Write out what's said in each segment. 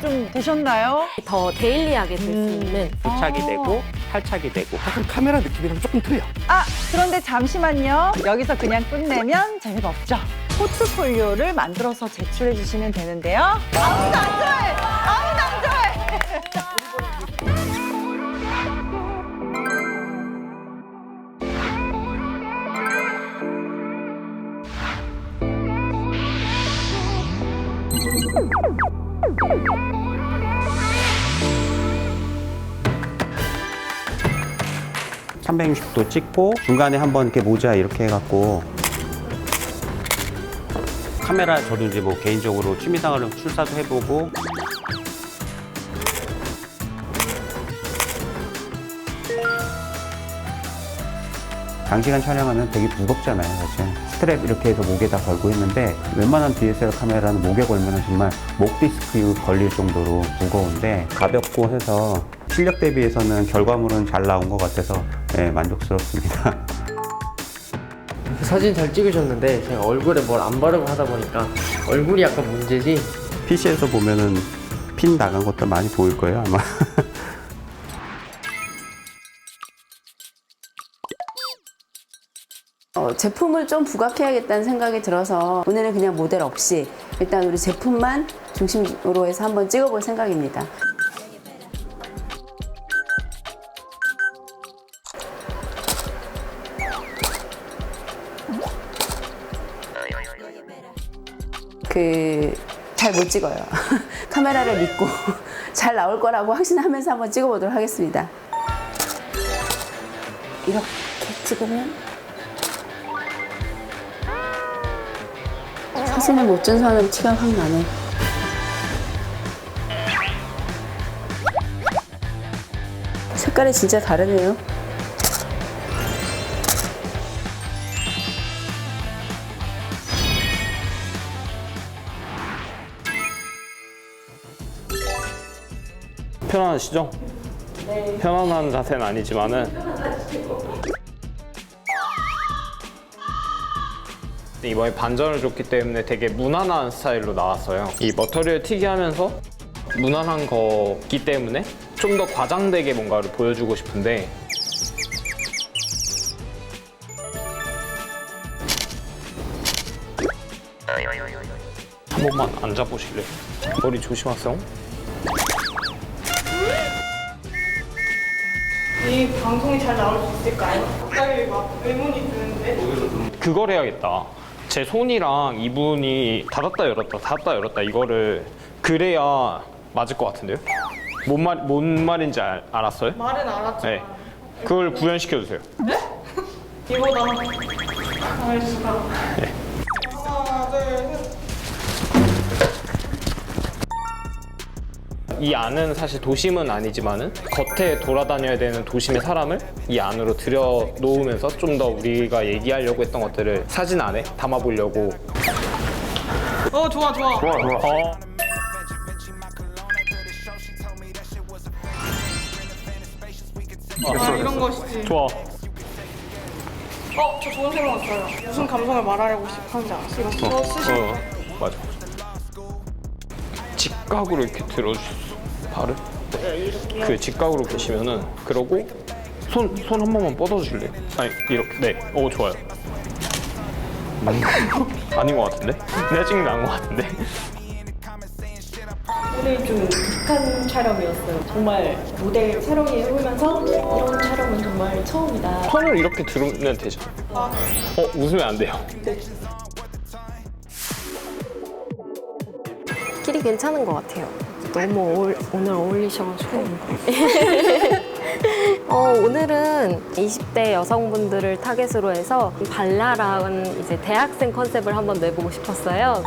좀 되셨나요? 더 데일리하게 될수 음. 있는 부착이 어. 되고 탈착이 되고 약간 카메라 느낌이랑 조금 틀려. 아, 그런데 잠시만요. 여기서 그냥 끝내면 재미가 없죠. 포트폴리오를 만들어서 제출해 주시면 되는데요. 아무도 안 좋아해! 아무도 360도 찍고 중간에 한번 이렇게 모자 이렇게 해갖고 카메라 저도 이제 뭐 개인적으로 취미생활로 출사도 해보고. 장시간 촬영하면 되게 무겁잖아요 사실. 스트랩 이렇게 해서 목에다 걸고 했는데 웬만한 DSLR 카메라는 목에 걸면 정말 목 디스크 걸릴 정도로 무거운데 가볍고 해서 실력 대비해서는 결과물은 잘 나온 것 같아서 네, 만족스럽습니다. 사진 잘 찍으셨는데 제가 얼굴에 뭘 안 바르고 하다 보니까 얼굴이 약간 문제지? PC에서 보면은 핀 나간 것도 많이 보일 거예요 아마. 어, 제품을 좀 부각해야겠다는 생각이 들어서 오늘은 그냥 모델 없이 일단 우리 제품만 중심으로 해서 한번 찍어볼 생각입니다. 그 잘 못 찍어요. 카메라를 믿고 잘 나올 거라고 확신하면서 한번 찍어보도록 하겠습니다. 이렇게 찍으면 사진을 못 준수하는 티가 확 나네. 색깔이 진짜 다르네요. 편안하시죠? 편안한 자세는 아니지만은 이번에 반전을 줬기 때문에 되게 무난한 스타일로 나왔어요. 이 머터리얼 특이하면서 무난한 거기 때문에 좀 더 과장되게 뭔가를 보여주고 싶은데 한 번만 앉아보실래요? 머리 조심하세요. 이 방송이 잘 나올 수 있을까요? 갑자기 막 의문이 드는데 그걸 해야겠다. 제 손이랑 이분이 닫았다 열었다 닫았다 열었다 이거를 그래야 맞을 것 같은데요? 뭔, 말, 뭔 말인지 알, 알았어요? 말은 알았지만 네. 그걸 구현시켜 주세요. 이거다 알 수가 하나 둘셋 이 안은 사실 도심은 아니지만은 겉에 돌아다녀야 되는 도심의 사람을 이 안으로 들여 놓으면서 좀 더 우리가 얘기하려고 했던 것들을 사진 안에 담아보려고. 어 좋아 좋아 어, 아 이런 것이지 좋아. 어저 좋은 생각 왔어요 무슨 감성을 말하려고 싶은지 아시겠어? 이거 쓰실 어, 맞아. 직각으로 이렇게 들어주셨어. 발을. 그 직각으로 계시면은 그러고 손 손 한 번만 뻗어주실래요? 아니 이렇게. 네. 오 좋아요. 맞는 거 아닌 것 같은데? 내가 찍는 게 나은 것 같은데? 오늘 좀 독특한 촬영이었어요. 정말 모델 새롭게 해보면서 이런 촬영은 정말 처음이다. 손을 이렇게 들으면 되죠. 어 웃으면 안 돼요. 길 괜찮은 것 같아요. 너무 어울- 오늘 어울리셔가지고. 어, 오늘은 20대 여성분들을 타겟으로 해서 발랄한 이제 대학생 컨셉을 한번 내보고 싶었어요.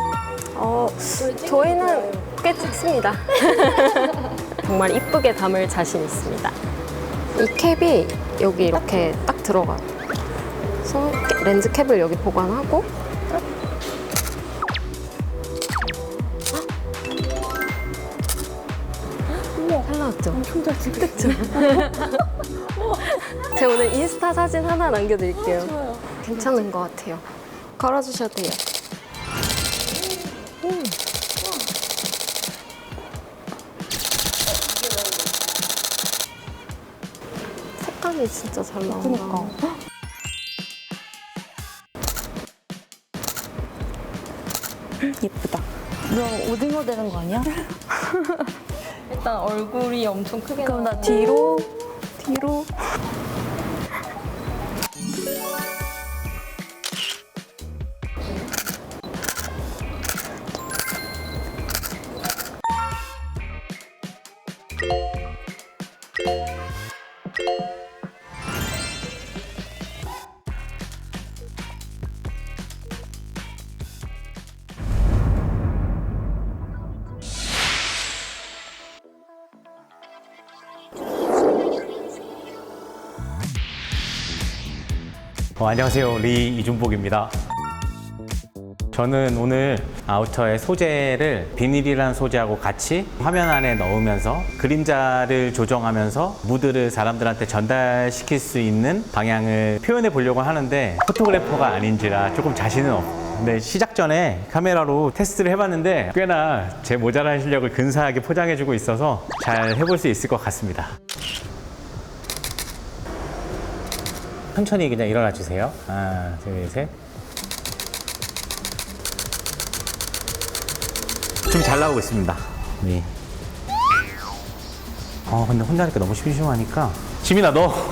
어, 저희는 꽤 찍습니다. 정말 이쁘게 담을 자신 있습니다. 이 캡이 여기 이렇게 딱 들어가요. 렌즈 캡을 여기 보관하고 그죠? 엄청나지 그죠? 제가 오늘 인스타 사진 하나 남겨드릴게요. 어, 좋아요. 괜찮은 것 같아요. 걸어주셔도 돼요. 색감이 진짜 잘 나온다. 그러니까. 예쁘다. 너 오징어 되는 거 아니야? 일단 얼굴이 엄청 크게 그럼 나 뒤로? 뒤로 어, 안녕하세요. 리 이준복입니다. 저는 오늘 아우터의 소재를 비닐이라는 소재하고 같이 화면 안에 넣으면서 그림자를 조정하면서 무드를 사람들한테 전달시킬 수 있는 방향을 표현해 보려고 하는데 포토그래퍼가 아닌지라 조금 자신은 없어요. 근데 시작 전에 카메라로 테스트를 해봤는데 꽤나 제 모자란 실력을 근사하게 포장해주고 있어서 잘 해볼 수 있을 것 같습니다. 천천히 그냥 일어나 주세요. 하나, 둘, 셋. 좀 잘 나오고 있습니다. 네. 어, 근데 혼자 하니까 너무 심심하니까. 지민아, 너.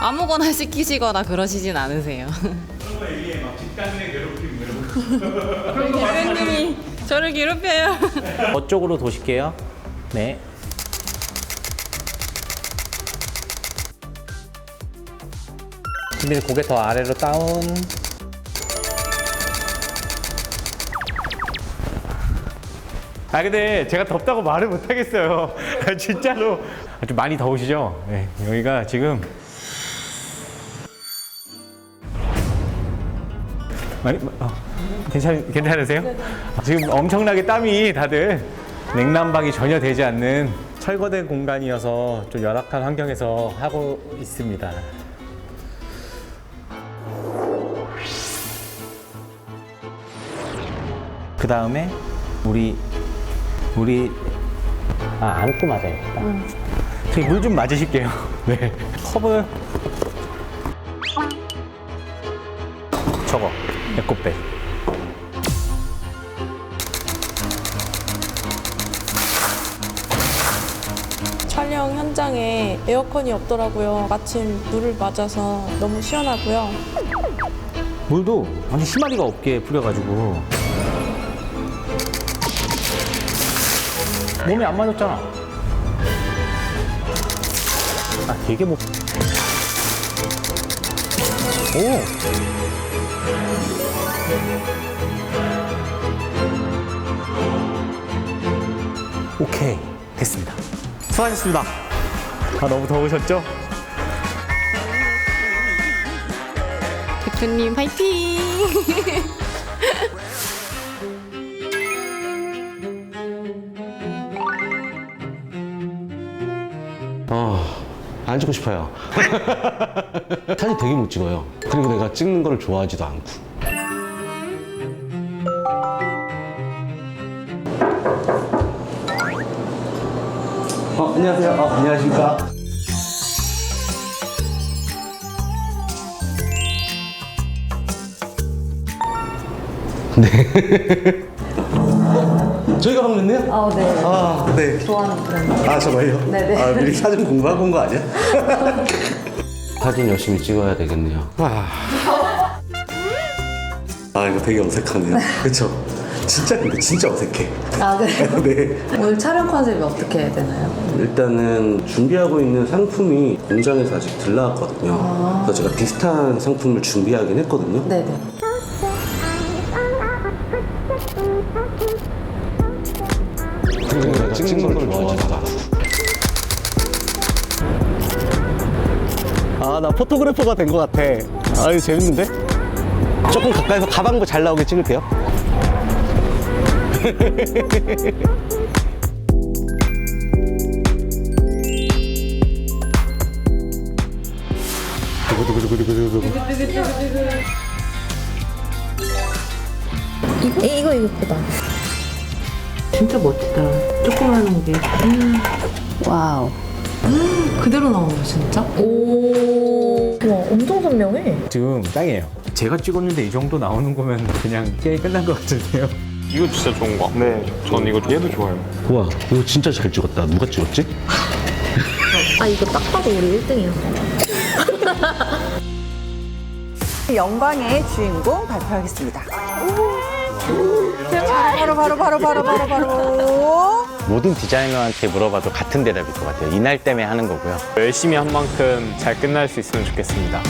아무거나 시키시거나 그러시진 않으세요. 대표님이 저를 괴롭혀요. 저쪽으로 도실게요. 네. 지민이 고개 더 아래로 다운. 아 근데 제가 덥다고 말을 못 하겠어요. 진짜로 좀 많이 더우시죠? 네, 여기가 지금 많이 어, 괜찮 괜찮으세요? 지금 엄청나게 땀이 다들 냉난방이 전혀 되지 않는 철거된 공간이어서 좀 열악한 환경에서 하고 있습니다. 그 다음에 우리 우리 아 안고 맞아야겠다. 저기 물 좀 맞으실게요. 네. 컵을 저거 에코백. 촬영 현장에 에어컨이 없더라고요. 마침 물을 맞아서 너무 시원하고요. 물도 완전 심하리가 없게 뿌려가지고 몸에 안 맞았잖아. 아 되게 뭐. 오. 오케이 됐습니다. 수고하셨습니다. 아 너무 더우셨죠? 대표님 파이팅! 안 찍고 싶어요. 사진 되게 못 찍어요. 그리고 내가 찍는 걸 좋아하지도 않고. 어, 안녕하세요. 어, 안녕하십니까. 저희가 방문했네요? 아 네. 아, 네. 좋아하는 브랜드. 아, 정말요? 네네. 아, 미리 사진 공부하고 온 거 아니야? 사진 열심히 찍어야 되겠네요. 아, 아 이거 되게 어색하네요. 그쵸? 진짜, 근데 진짜 어색해. 아 그래. 네. 오늘 촬영 컨셉이 어떻게 해야 되나요? 일단은 준비하고 있는 상품이 공장에서 아직 들 나왔거든요. 그래서 제가 비슷한 상품을 준비하긴 했거든요. 네네. 찍는 걸 좋아하지도 않고. 아나 포토그래퍼가 된 것 같아 아 이거 재밌는데? 조금 가까이서 가방도 잘 나오게 찍을게요 이거 이거 이거보다. 진짜 멋지다. 조그마한 게. 와우. 그대로 나오네, 진짜. 오. 와, 엄청 선명해. 지금 짱이에요. 제가 찍었는데 이 정도 나오는 거면 그냥 게임 끝난 것 같은데요. 이거 진짜 좋은 거. 네. 전 이거 얘도 좋아요. 와 이거 진짜 잘 찍었다. 누가 찍었지? 아, 이거 딱 봐도 우리 1등이야. 영광의 주인공 발표하겠습니다. 바로 바로 바로 바로 바로 바로. 모든 디자이너한테 물어봐도 같은 대답일 것 같아요. 이날 때문에 하는 거고요. 열심히 한 만큼 잘 끝날 수 있으면 좋겠습니다.